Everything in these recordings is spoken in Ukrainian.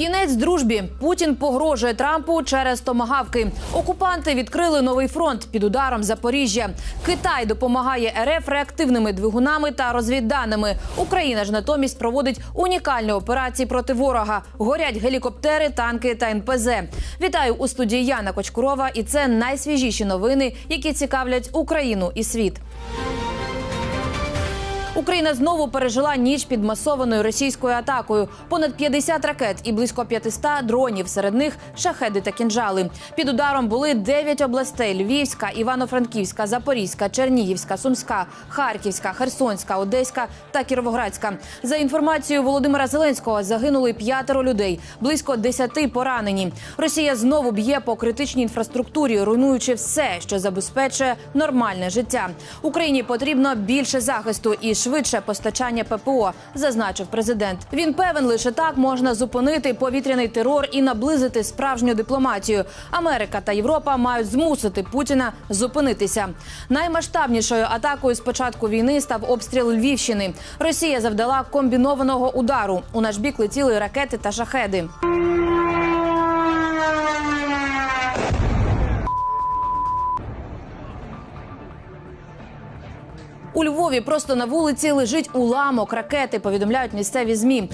Кінець дружбі. Путін погрожує Трампу через томагавки. Окупанти відкрили новий фронт під ударом Запоріжжя. Китай допомагає РФ реактивними двигунами та розвідданими. Україна ж натомість проводить унікальні операції проти ворога. Горять гелікоптери, танки та НПЗ. Вітаю у студії Яна Кочкурова. І це найсвіжіші новини, які цікавлять Україну і світ. Україна знову пережила ніч під масованою російською атакою. Понад 50 ракет і близько 500 дронів. Серед них шахеди та кінжали. Під ударом були 9 областей: Львівська, Івано-Франківська, Запорізька, Чернігівська, Сумська, Харківська, Херсонська, Одеська та Кіровоградська. За інформацією Володимира Зеленського, загинули п'ятеро людей, близько 10 поранені. Росія знову б'є по критичній інфраструктурі, руйнуючи все, що забезпечує нормальне життя. Україні потрібно більше захисту і швидше постачання ППО, зазначив президент. Він певен, лише так можна зупинити повітряний терор і наблизити справжню дипломатію. Америка та Європа мають змусити Путіна зупинитися. Наймасштабнішою атакою з початку війни став обстріл Львівщини. Росія завдала комбінованого удару. У наш бік летіли ракети та шахеди. У Львові просто на вулиці лежить уламок ракети. Повідомляють місцеві змі.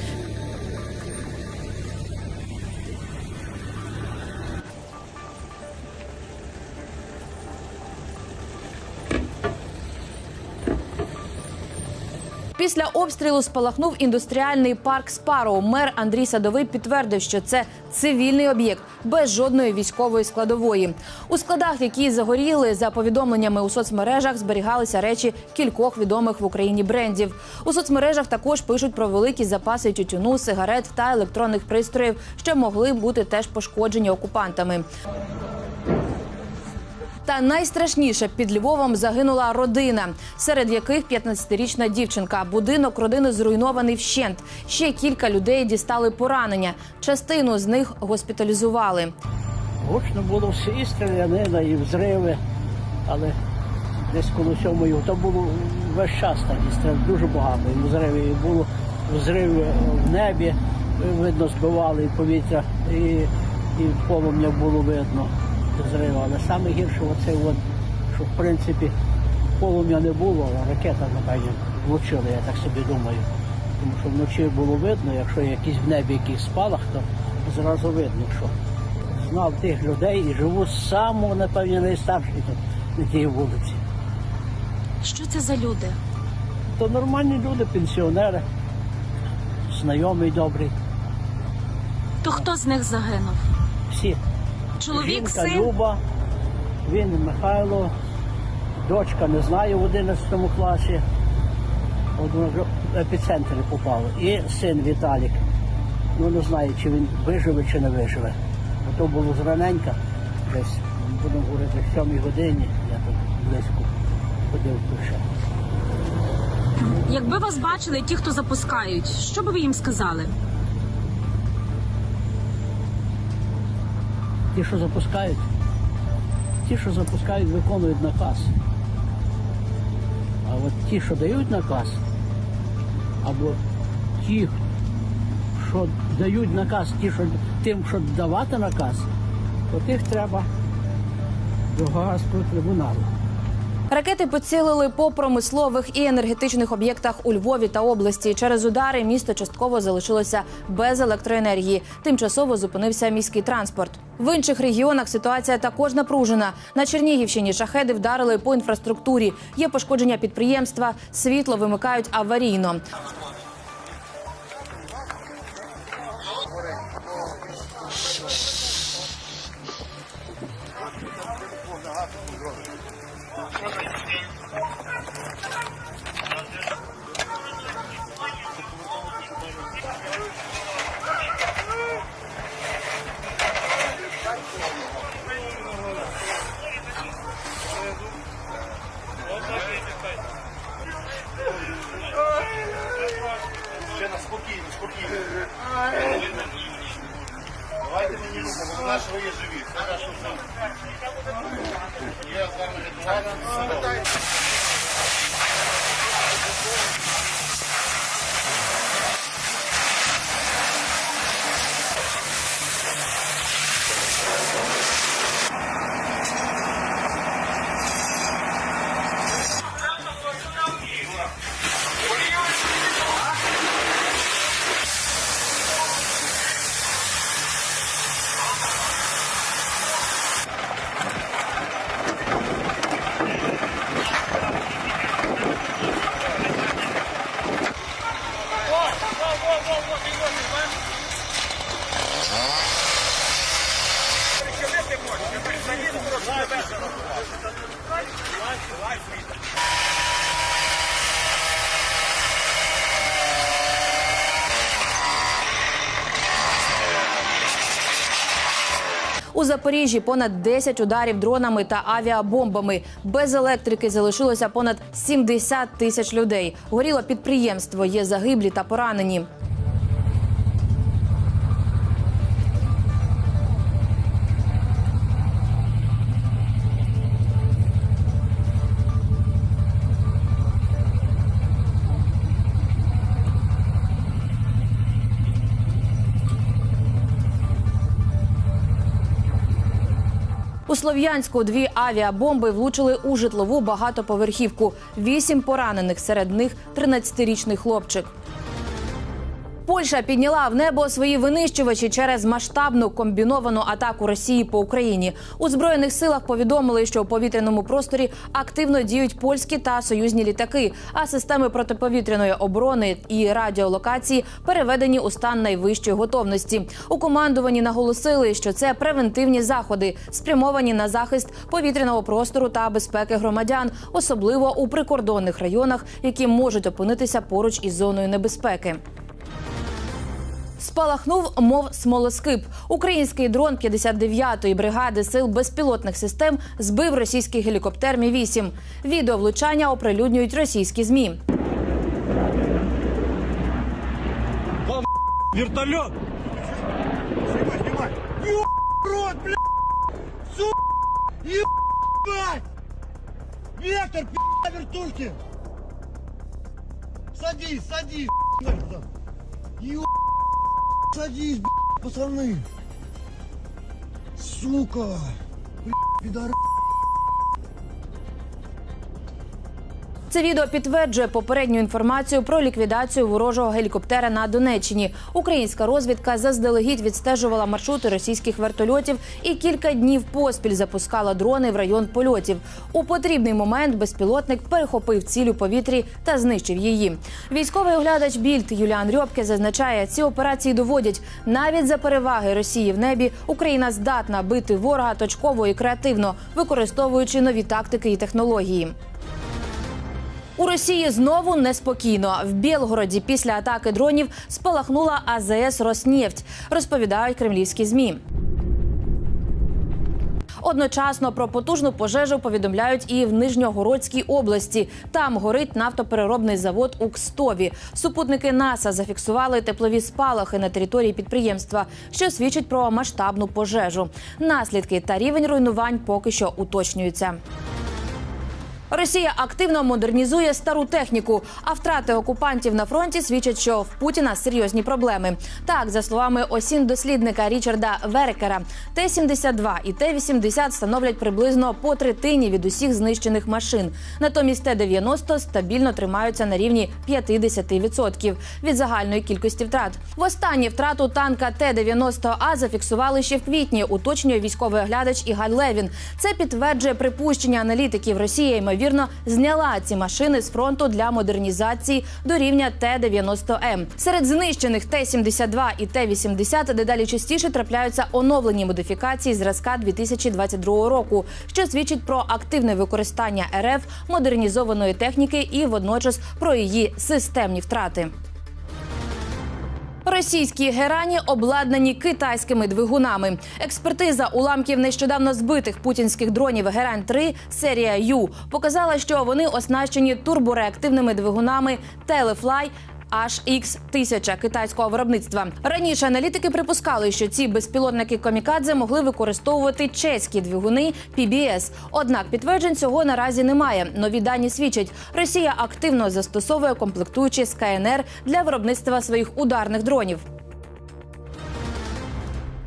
Після обстрілу спалахнув індустріальний парк Спароу. Мер Андрій Садовий підтвердив, що це цивільний об'єкт без жодної військової складової. У складах, які загоріли, за повідомленнями у соцмережах, зберігалися речі кількох відомих в Україні брендів. У соцмережах також пишуть про великі запаси тютюну, сигарет та електронних пристроїв, що могли бути теж пошкоджені окупантами. Та найстрашніше під Львовом загинула родина, серед яких 15-річна дівчинка. Будинок родини зруйнований вщент. Ще кілька людей дістали поранення. Частину з них госпіталізували. Гучно було всі і стрілянина, і взриви, але десь коло сьомої, то було весь час такі стріл, дуже багато. І взривів і було взриви в небі, видно, збивали і повітря, і, і полум'я було видно зриви. Але саме гірше оце, от, що в принципі полум'я не було, а ракета, напевно, влучила, я так собі думаю. Тому що вночі було видно, якщо якийсь в небі якийсь спалах, то зразу видно, що знав тих людей і живу з самого, напевно, найстарший тут на тій вулиці. Що це за люди? То нормальні люди, пенсіонери, знайомий добрий, То хто з них загинув? всі. Чоловік, Жінка син? Люба, він Михайло, дочка не знаю в 11 класі. В епіцентрі попало. І син Віталік. Ну не знаю, чи він виживе, чи не виживе. Бо то було зраненька, десь, будемо говорити, в 7 годині, я тут близько ходив пише. Якби вас бачили ті, хто запускають, що би ви їм сказали? Ті, що запускають, ті, що запускають, виконують наказ. А от ті, що дають наказ, або ті, що дають наказ, ті, що тим, що давати наказ, то тих треба до Гаазького трибуналу. Ракети поцілили по промислових і енергетичних об'єктах у Львові та області. Через удари місто частково залишилося без електроенергії. Тимчасово зупинився міський транспорт. В інших регіонах ситуація також напружена. На Чернігівщині шахеди вдарили по інфраструктурі. Є пошкодження підприємства, світло вимикають аварійно. Запоріжжі понад 10 ударів дронами та авіабомбами. Без електрики залишилося понад 70 тисяч людей. Горіло підприємство, є загиблі та поранені. Слов'янську дві авіабомби влучили у житлову багатоповерхівку. Вісім поранених, серед них 13-річний хлопчик. Польща підняла в небо свої винищувачі через масштабну комбіновану атаку Росії по Україні. У збройних силах повідомили, що у повітряному просторі активно діють польські та союзні літаки, а системи протиповітряної оборони і радіолокації переведені у стан найвищої готовності. У командуванні наголосили, що це превентивні заходи, спрямовані на захист повітряного простору та безпеки громадян, особливо у прикордонних районах, які можуть опинитися поруч із зоною небезпеки. Спалахнув, мов смолоскип. Український дрон 59-ї бригади сил безпілотних систем збив російський гелікоптер Мі 8 Відео влучання оприлюднюють російські змі. Вертолет! Снимай, снимай. Рот, блядь! Сука! Ебать! Вектор, пи***, вертушки! Садись, садись, блядь! Ё... Садись, блядь, пацаны! Сука! Блядь, пидор... Це відео підтверджує попередню інформацію про ліквідацію ворожого гелікоптера на Донеччині. Українська розвідка заздалегідь відстежувала маршрути російських вертольотів і кілька днів поспіль запускала дрони в район польотів. У потрібний момент безпілотник перехопив ціль у повітрі та знищив її. Військовий оглядач Більд Юліан Рьопке зазначає, ці операції доводять навіть за переваги Росії в небі Україна здатна бити ворога точково і креативно, використовуючи нові тактики і технології. У Росії знову неспокійно. В Білгороді після атаки дронів спалахнула АЗС Роснефть, розповідають кремлівські змі. Одночасно про потужну пожежу повідомляють і в Нижньогородській області. Там горить нафтопереробний завод у Кстові. Супутники НАСА зафіксували теплові спалахи на території підприємства, що свідчить про масштабну пожежу. Наслідки та рівень руйнувань поки що уточнюються. Росія активно модернізує стару техніку, а втрати окупантів на фронті свідчать, що в Путіна серйозні проблеми. Так, за словами осін дослідника Річарда Верекера, Т-72 і Т-80 становлять приблизно по третині від усіх знищених машин. Натомість Т-90 стабільно тримаються на рівні 50% від загальної кількості втрат. Востаннє втрату танка Т-90А зафіксували ще в квітні. Уточнює військовий оглядач Ігаль Левін. Це підтверджує припущення аналітиків Росії ймовірно зняла ці машини з фронту для модернізації до рівня Т-90М. Серед знищених Т-72 і Т-80 дедалі частіше трапляються оновлені модифікації зразка 2022 року, що свідчить про активне використання РФ модернізованої техніки і водночас про її системні втрати. Російські герані обладнані китайськими двигунами. Експертиза уламків нещодавно збитих путінських дронів Герань 3 серія Ю показала, що вони оснащені турбореактивними двигунами Телефлай. HX 1000 китайського виробництва раніше аналітики припускали, що ці безпілотники комікадзе могли використовувати чеські двигуни PBS. Однак підтверджень цього наразі немає. Нові дані свідчать, Росія активно застосовує комплектуючі з КНР для виробництва своїх ударних дронів.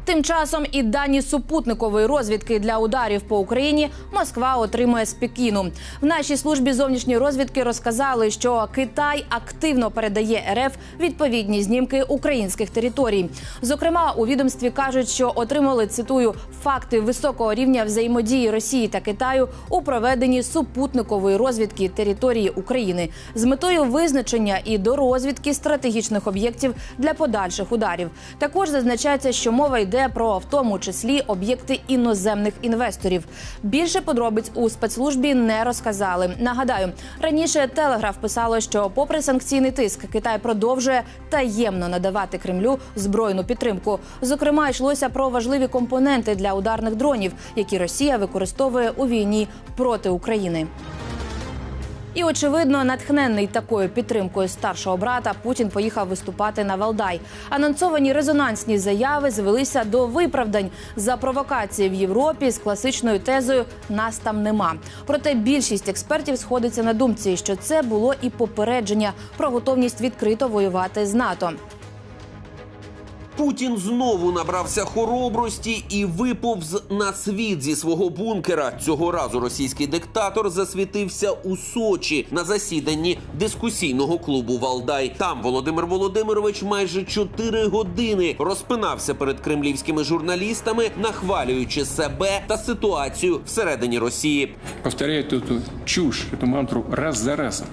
Тим часом і дані супутникової розвідки для ударів по Україні Москва отримує з Пекіну. В нашій службі зовнішньої розвідки розказали, що Китай активно передає РФ відповідні знімки українських територій. Зокрема, у відомстві кажуть, що отримали цитую факти високого рівня взаємодії Росії та Китаю у проведенні супутникової розвідки території України з метою визначення і до розвідки стратегічних об'єктів для подальших ударів. Також зазначається, що мова йде йде про в тому числі об'єкти іноземних інвесторів. Більше подробиць у спецслужбі не розказали. Нагадаю, раніше телеграф писало, що, попри санкційний тиск, Китай продовжує таємно надавати Кремлю збройну підтримку. Зокрема, йшлося про важливі компоненти для ударних дронів, які Росія використовує у війні проти України. І очевидно, натхнений такою підтримкою старшого брата, Путін поїхав виступати на Валдай. Анонсовані резонансні заяви звелися до виправдань за провокації в Європі з класичною тезою Нас там нема. Проте більшість експертів сходиться на думці, що це було і попередження про готовність відкрито воювати з НАТО. Путін знову набрався хоробрості і виповз на світ зі свого бункера. Цього разу російський диктатор засвітився у Сочі на засіданні дискусійного клубу Валдай. Там Володимир Володимирович майже чотири години розпинався перед кремлівськими журналістами, нахвалюючи себе та ситуацію всередині Росії. повторяют эту чушь, эту мантру раз за разом.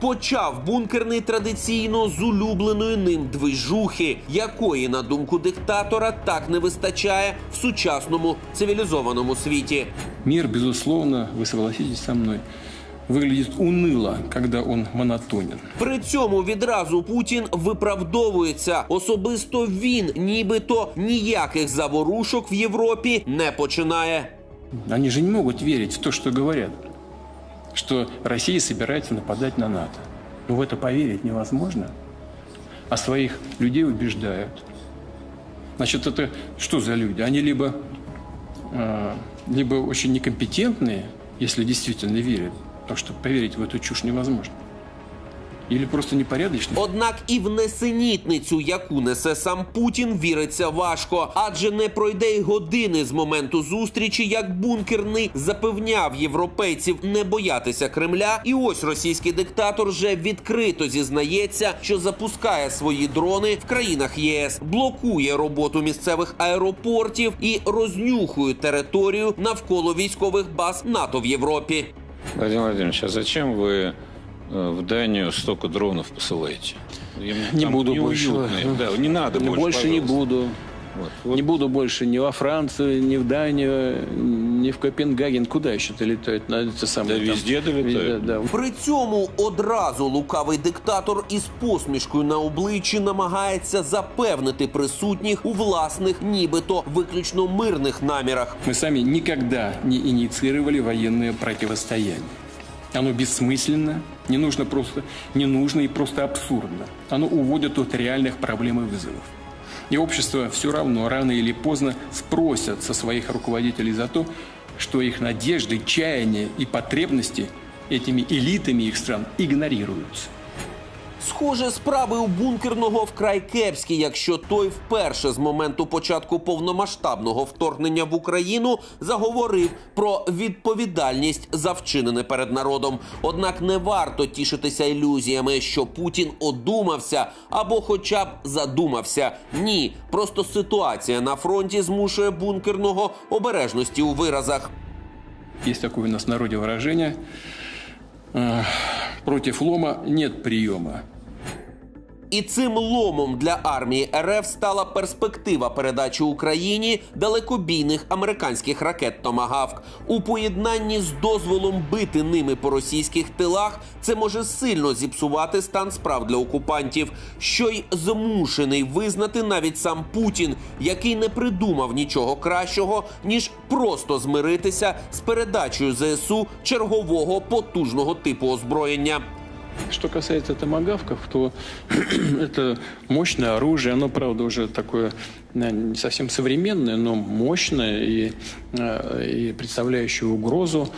Почав бункерний традиційно з улюбленої ним движухи, якої, на думку диктатора, так не вистачає в сучасному цивілізованому світі. Мир, безусловно, вы согласитесь со мной, выглядит уныло, когда он монотонен. При цьому відразу Путін виправдовується. Особисто він, нібито ніяких заворушок в Європі не починає. Они же не могут верить в то, что говорят, Что Россия собирается нападать на НАТО. Ну, в это поверить невозможно. А своих людей убеждают. Значит, это что за люди? Они либо, э, либо очень некомпетентные, если действительно верят, потому что поверить в эту чушь невозможно. Или просто непорядочные. Однак і в несенітницю, яку несе сам Путін, віриться важко, адже не пройде й години з моменту зустрічі, як бункерний запевняв європейців не боятися Кремля. І ось російський диктатор вже відкрито зізнається, що запускає свої дрони в країнах єС, блокує роботу місцевих аеропортів і рознюхує територію навколо військових баз НАТО в Європі. Владимир Владимирович, а зачем вы э, в Данию столько дронов посылаете? Им Не там буду больше. неуютно. Да, не надо больше, Больше не пожалуйста. буду. Вот. Вот Не буду больше ни во Францию, ни в Данию, ни в Копенгаген. Куда еще-то летают? На это самое, Да там? везде долетают. Везде, да. При цьому одразу лукавий диктатор із посмішкою на обличчі намагається запевнити присутніх у власних, нібито виключно мирних намірах. Мы сами никогда не инициировали военное противостояние. Оно бессмысленно, не нужно просто, не нужно и просто абсурдно. Оно уводит от реальных проблем и вызовов. И общество все равно, рано или поздно, спросят со своих руководителей за то, что их надежды, чаяния и потребности этими элитами их стран игнорируются. Схоже, справи у бункерного вкрай кепські, якщо той вперше з моменту початку повномасштабного вторгнення в Україну заговорив про відповідальність за вчинене перед народом. Однак не варто тішитися ілюзіями, що Путін одумався або хоча б задумався. Ні, просто ситуація на фронті змушує бункерного обережності у виразах. Есть такое у нас в народе выражение э, «против лома нет приема». І цим ломом для армії РФ стала перспектива передачі Україні далекобійних американських ракет Томагавк. У поєднанні з дозволом бити ними по російських тилах це може сильно зіпсувати стан справ для окупантів, що й змушений визнати навіть сам Путін, який не придумав нічого кращого ніж просто змиритися з передачею ЗСУ чергового потужного типу озброєння. Что касается томагавков, то это мощное оружие. Оно, правда, уже такое э, не совсем современное, но мощное и, э, и представляющее угрозу.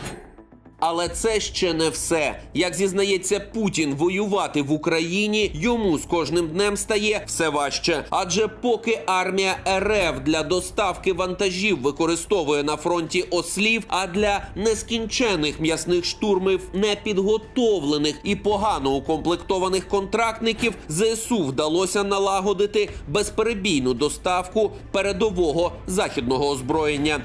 але це ще не все. Як зізнається Путін, воювати в Україні йому з кожним днем стає все важче. Адже поки армія РФ для доставки вантажів використовує на фронті ослів, а для нескінчених м'ясних штурмів непідготовлених і погано укомплектованих контрактників, ЗСУ вдалося налагодити безперебійну доставку передового західного озброєння.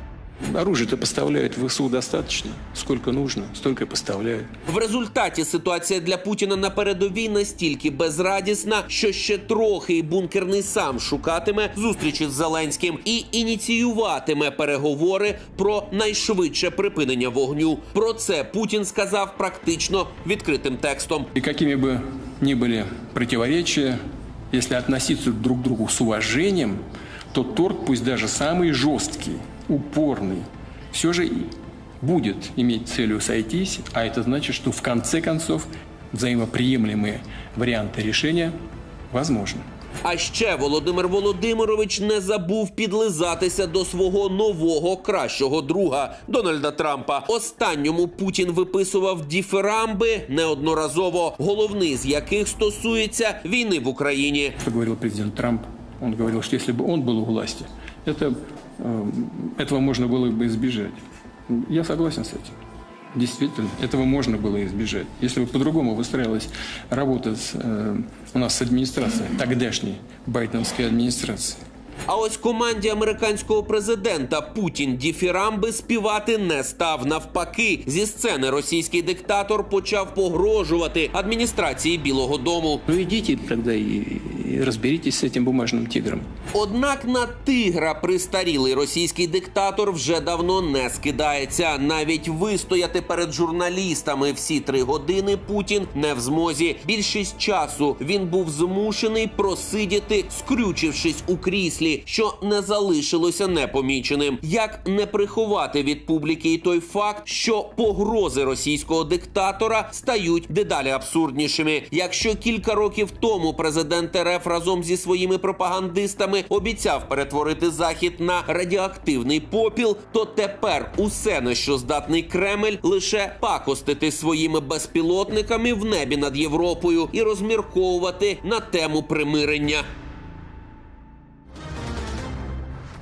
Оружие-то поставляют в ВСУ достаточно. Сколько нужно, столько и поставляют. В результаті ситуація для Путіна на передовій настільки безрадісна, що ще трохи і бункерний сам шукатиме зустрічі з Зеленським і ініціюватиме переговори про найшвидше припинення вогню. Про це Путін сказав практично відкритим текстом. И какими бы ни были противоречия, если относиться друг к другу с уважением, то торг, пусть даже самый жесткий, упорный, все же и будет иметь целью сойтись, а это значит, что в конце концов взаимоприемлемые варианты решения возможны. А ще Володимир Володимирович не забув підлизатися до свого нового кращого друга Дональда Трампа. Останньому Путін виписував діферамби неодноразово, головний з яких стосується війни в Україні. Что говорил президент Трамп? Он говорил, что если бы он был у власти, это, э, этого можно было бы избежать. Я согласен с этим. Действительно, этого можно было избежать. Если бы по-другому выстраивалась работа с, э, у нас с администрацией, тогдашней байденовской администрации, А ось команді американського президента Путін діфірамби співати не став. Навпаки, зі сцени російський диктатор почав погрожувати адміністрації Білого Дому. ну идите тогда и, и разберитесь с этим бумажным тигром. Однак на тигра пристарілий російський диктатор вже давно не скидається. Навіть вистояти перед журналістами всі три години Путін не в змозі. Більшість часу він був змушений просидіти, скрючившись у кріслі, що не залишилося непоміченим. Як не приховати від публіки і той факт, що погрози російського диктатора стають дедалі абсурднішими. Якщо кілька років тому президент РФ разом зі своїми пропагандистами обіцяв перетворити захід на радіоактивний попіл, то тепер усе на що здатний Кремль лише пакостити своїми безпілотниками в небі над Європою і розмірковувати на тему примирення.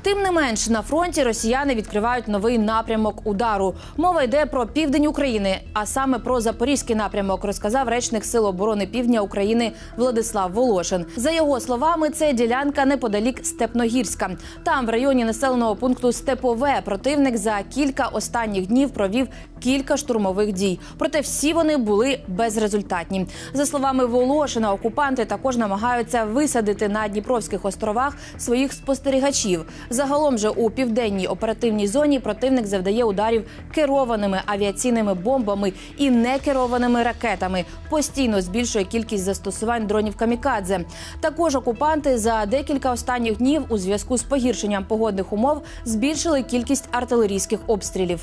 Тим не менш, на фронті росіяни відкривають новий напрямок удару. Мова йде про південь України, а саме про запорізький напрямок, розказав речник Сил оборони Півдня України Владислав Волошин. За його словами, це ділянка неподалік Степногірська. Там, в районі населеного пункту Степове, противник за кілька останніх днів провів кілька штурмових дій. Проте всі вони були безрезультатні. За словами Волошина, окупанти також намагаються висадити на Дніпровських островах своїх спостерігачів. Загалом же у південній оперативній зоні противник завдає ударів керованими авіаційними бомбами і некерованими ракетами. Постійно збільшує кількість застосувань дронів камікадзе. Також окупанти за декілька останніх днів у зв'язку з погіршенням погодних умов збільшили кількість артилерійських обстрілів.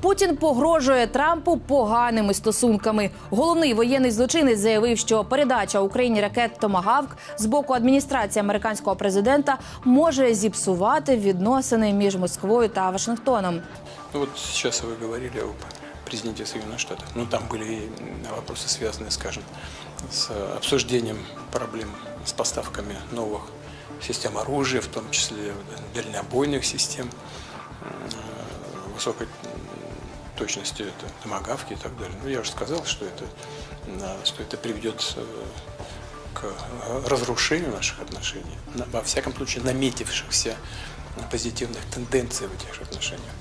Путін погрожує Трампу поганими стосунками. Головний воєнний злочинець заявив, що передача Україні ракет Томагавк з боку адміністрації американського президента може зіпсувати відносини між Москвою та Вашингтоном. Ну вот сейчас вы говорили об президенте Соединенных Штатов. Ну, там были и вопросы, связанные, скажем, с обсуждением проблем с поставками новых систем оружия, в том числе дальнобойных систем э, высокой точности, это томагавки и так далее. Ну, я уже сказал, что это, э, что это приведет э, к разрушению наших отношений, во всяком случае наметившихся позитивных тенденций в этих отношениях.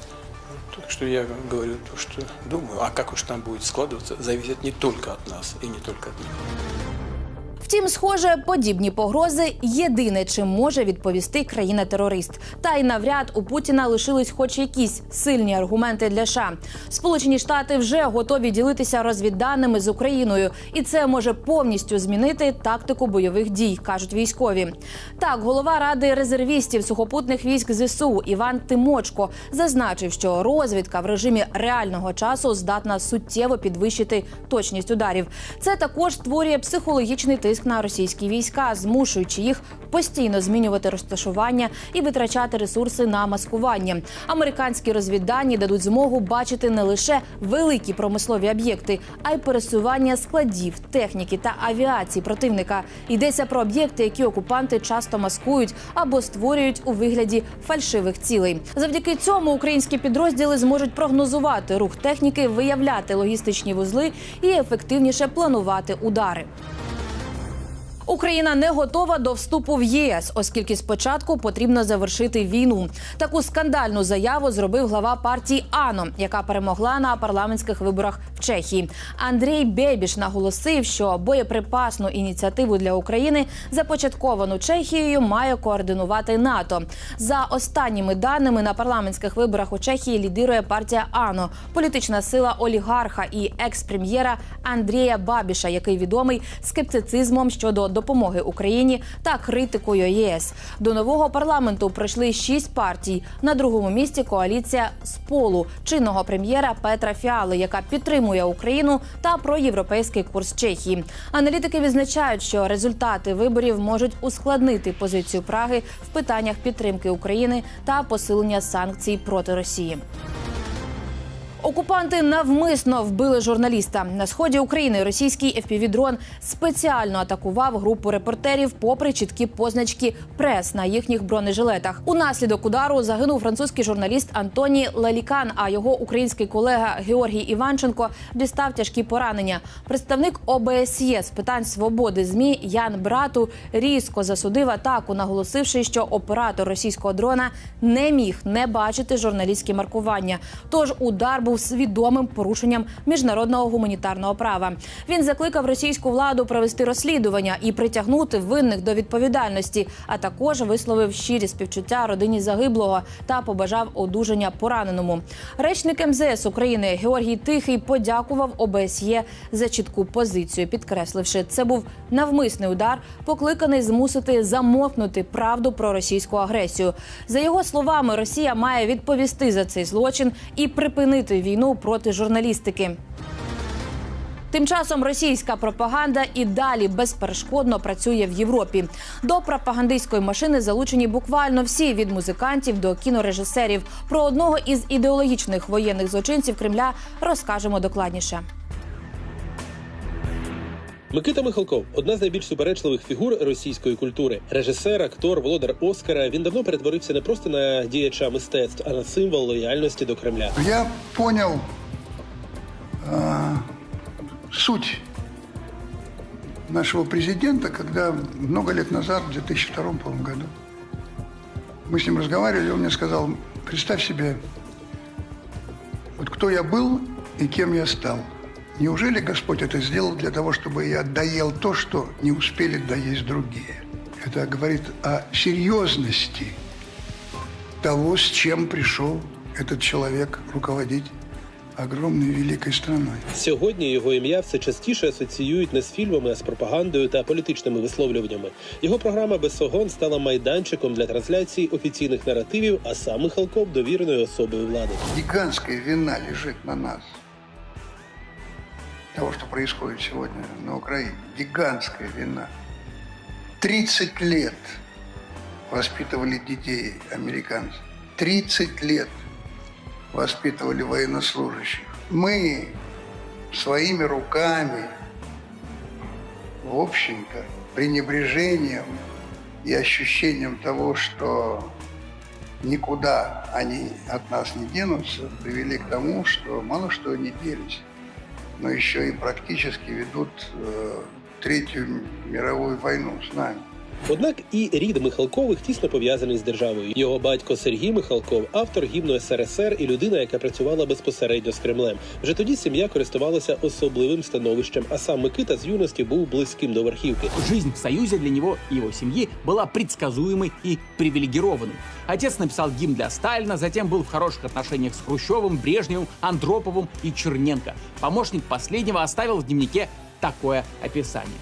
Так что я говорю то, что думаю. А как уж там будет складываться, зависит не только от нас и не только от них. Втім, схоже, подібні погрози єдине, чим може відповісти країна-терорист. Та й навряд у Путіна лишились хоч якісь сильні аргументи для США. Сполучені Штати вже готові ділитися розвідданими з Україною, і це може повністю змінити тактику бойових дій, кажуть військові. Так, голова ради резервістів сухопутних військ ЗСУ Іван Тимочко зазначив, що розвідка в режимі реального часу здатна суттєво підвищити точність ударів. Це також створює психологічний тиск на російські війська, змушуючи їх постійно змінювати розташування і витрачати ресурси на маскування. Американські розвіддані дадуть змогу бачити не лише великі промислові об'єкти, а й пересування складів, техніки та авіації противника. Йдеться про об'єкти, які окупанти часто маскують або створюють у вигляді фальшивих цілей. Завдяки цьому українські підрозділи зможуть прогнозувати рух техніки, виявляти логістичні вузли і ефективніше планувати удари. Україна не готова до вступу в ЄС, оскільки спочатку потрібно завершити війну. Таку скандальну заяву зробив глава партії АНО, яка перемогла на парламентських виборах в Чехії. Андрій Бебіш наголосив, що боєприпасну ініціативу для України, започатковану Чехією, має координувати НАТО. За останніми даними на парламентських виборах у Чехії лідирує партія АНО, політична сила олігарха і екс-прем'єра Андрія Бабіша, який відомий скептицизмом щодо допомоги Україні та критикою ЄС. До нового парламенту прийшли шість партій. На другому місці коаліція Сполу чинного прем'єра Петра Фіали, яка підтримує Україну та проєвропейський курс Чехії. Аналітики відзначають, що результати виборів можуть ускладнити позицію Праги в питаннях підтримки України та посилення санкцій проти Росії. Окупанти навмисно вбили журналіста на сході України. Російський FPV-дрон спеціально атакував групу репортерів, попри чіткі позначки прес на їхніх бронежилетах. Унаслідок удару загинув французький журналіст Антоні Лалікан. А його український колега Георгій Іванченко дістав тяжкі поранення. Представник ОБСЄ з питань свободи змі Ян Брату різко засудив атаку, наголосивши, що оператор російського дрона не міг не бачити журналістські маркування. Тож удар був свідомим порушенням міжнародного гуманітарного права. Він закликав російську владу провести розслідування і притягнути винних до відповідальності, а також висловив щирі співчуття родині загиблого та побажав одужання пораненому. Речник МЗС України Георгій Тихий подякував ОБСЄ за чітку позицію, підкресливши, це був навмисний удар, покликаний змусити замовкнути правду про російську агресію. За його словами, Росія має відповісти за цей злочин і припинити війну проти журналістики. Тим часом російська пропаганда і далі безперешкодно працює в Європі. До пропагандистської машини залучені буквально всі від музикантів до кінорежисерів. Про одного із ідеологічних воєнних злочинців Кремля розкажемо докладніше. Микита Михалков одна з найбільш суперечливих фігур російської культури. Режисер, актор, володар Оскара. Він давно перетворився не просто на діяча мистецтв, а на символ лояльності до Кремля. Я понял а, суть нашего президента, когда много лет назад, в 2002 по-моему, году, мы с ним разговаривали, он мне сказал, представь себе, вот кто я был и кем я стал. Неужели Господь это сделал для того, чтобы я доел то, что не успели доесть другие? Это говорит о серьезности того, с чем пришел этот человек руководить огромной великой страной. Сьогодні його ім'я все частіше асоціюють не з фільмами, а з пропагандою та політичними висловлюваннями. Його програма «Безсогон» стала майданчиком для трансляції офіційних наративів, а сам Михалков довіреною особою влади. Гигантская вина лежит на нас. Того, что происходит сегодня на Украине. Гигантская вина. 30 лет воспитывали детей американцы. 30 лет воспитывали военнослужащих. Мы своими руками, в общем-то, пренебрежением и ощущением того, что никуда они от нас не денутся, привели к тому, что мало что они делись, но еще и практически ведут э, Третью мировую войну с нами. Однак і рід Михалкових тісно пов'язаний з державою. Його батько Сергій Михалков, автор гімну СРСР і людина, яка працювала безпосередньо з Кремлем. Вже тоді сім'я користувалася особливим становищем, а сам Микита з юності був близьким до верхівки. Жизнь в Союзе для него и его семьи была предсказуемой и привилегированной. Отец написал гимн для Сталина, затем был в хороших отношениях с Хрущевым, Брежневым, Андроповым и Черненко. Помощник последнего оставил в дневнике такое описание.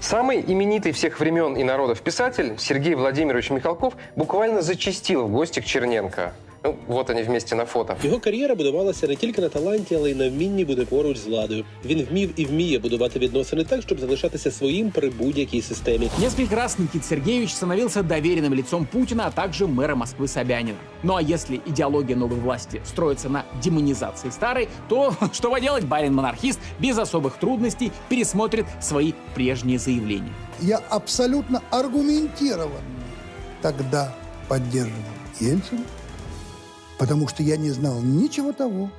Самый именитый всех времен и народов писатель Сергей Владимирович Михалков буквально зачастил в гости к Черненко. Ну, вот они вместе на фото. Його кар'єра будувалася не тільки на таланті, але й на вмінні бути поруч з владою. Він вмів і вміє будувати відносини так, щоб залишатися своїм при будь-якій системі. Несколько раз Никита Сергеевич становился доверенным лицом Путина, а также мэра Москвы Собянина. Ну а если идеология новой власти строится на демонизации старой, то что поделать, барин-монархист без особых трудностей пересмотрит свои прежние заявления. Я абсолютно аргументированно тогда поддерживал Ельцина, потому что я не знал ничего того,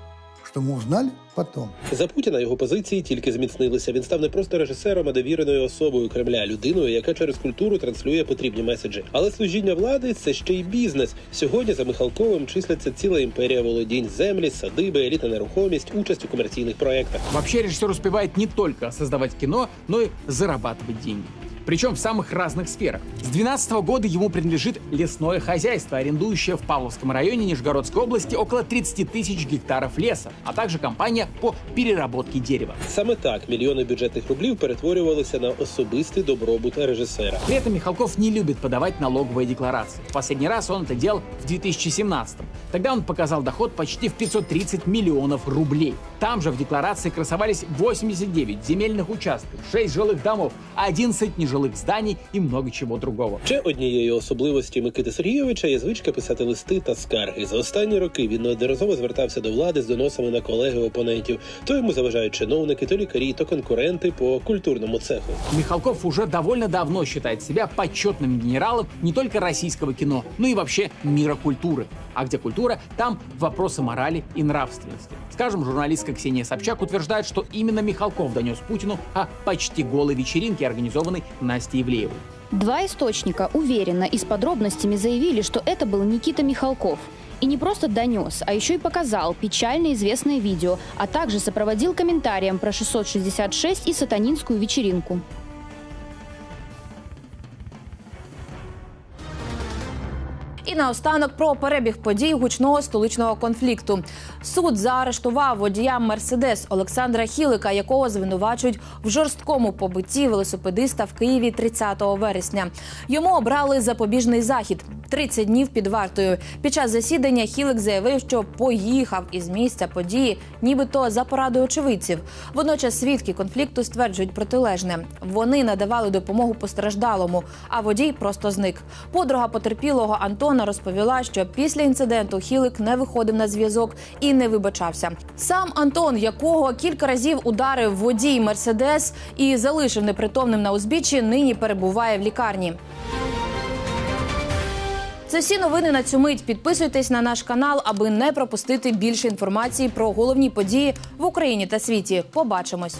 что мы узнали потом. За Путіна його позиції тільки зміцнилися. Він став не просто режисером, а довіреною особою Кремля, людиною, яка через культуру транслює потрібні меседжі. Але служіння влади це ще й бізнес. Сьогодні за Михалковим числиться ціла імперія володінь, землі, садиби, елітна нерухомість, участь у комерційних проєктах. Вообще режиссер успевает не только создавать кино, но и зарабатывать деньги. Причем в самых разных сферах. С 2012 года ему принадлежит лесное хозяйство, арендующее в Павловском районе Нижегородской области около 30 тысяч гектаров леса, а также компания по переработке дерева. Саме так мільйони бюджетних рублів перетворювалися на особистий добробут режисера. При этом Михалков не любит подавать налоговые декларации. В последний раз он это делал в 2017 Тогда он показал доход почти в 530 миллионов рублей. Там же в декларации красовались 89 земельных участков, 6 жилых домов, 11 нежилых зданий и много чего другого. Ще однією особливості Микити Сергійовича є звичка писати листи та скарги. За останні роки він неодноразово звертався до влади з доносами на колеги опонентів. То йому заважають чиновники, то лікарі, то конкуренти по культурному цеху. Михалков уже довольно давно считает себя почетным генералом не только российского кино, но и вообще мира культуры. А где культура, там вопросы морали и нравственности. Скажем, журналистка Ксения Собчак утверждает, что именно Михалков донес Путину о почти голой вечеринке, организованной Настей Ивлеевой. Два источника уверенно и с подробностями заявили, что это был Никита Михалков. И не просто донес, а еще и показал печально известное видео, а также сопроводил комментарием про 666 и сатанинскую вечеринку. І наостанок про перебіг подій гучного столичного конфлікту. Суд заарештував водія Мерседес Олександра Хілика, якого звинувачують в жорсткому побитті велосипедиста в Києві 30 вересня. Йому обрали запобіжний захід 30 днів під вартою. Під час засідання Хілик заявив, що поїхав із місця події, нібито за порадою очевидців. Водночас свідки конфлікту стверджують протилежне. Вони надавали допомогу постраждалому, а водій просто зник. Подруга потерпілого Антона розповіла, що після інциденту Хілик не виходив на зв'язок і не вибачався. Сам Антон, якого кілька разів ударив водій Мерседес і залишив непритомним на узбіччі, нині перебуває в лікарні. Це всі новини на цю мить. Підписуйтесь на наш канал, аби не пропустити більше інформації про головні події в Україні та світі. Побачимось.